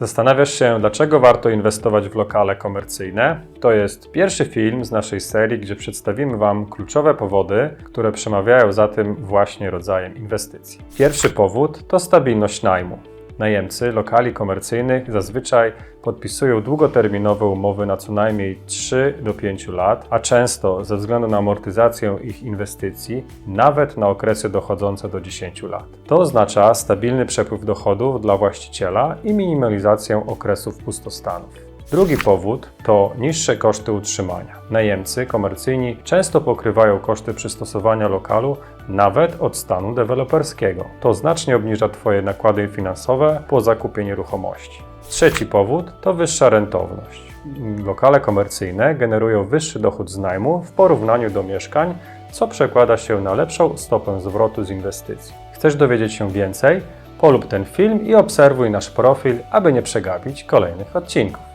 Zastanawiasz się, dlaczego warto inwestować w lokale komercyjne? To jest pierwszy film z naszej serii, gdzie przedstawimy Wam kluczowe powody, które przemawiają za tym właśnie rodzajem inwestycji. Pierwszy powód to stabilność najmu. Najemcy lokali komercyjnych zazwyczaj podpisują długoterminowe umowy na co najmniej 3 do 5 lat, a często ze względu na amortyzację ich inwestycji nawet na okresy dochodzące do 10 lat. To oznacza stabilny przepływ dochodów dla właściciela i minimalizację okresów pustostanów. Drugi powód to niższe koszty utrzymania. Najemcy komercyjni często pokrywają koszty przystosowania lokalu nawet od stanu deweloperskiego. To znacznie obniża Twoje nakłady finansowe po zakupie nieruchomości. Trzeci powód to wyższa rentowność. Lokale komercyjne generują wyższy dochód z najmu w porównaniu do mieszkań, co przekłada się na lepszą stopę zwrotu z inwestycji. Chcesz dowiedzieć się więcej? Polub ten film i obserwuj nasz profil, aby nie przegapić kolejnych odcinków.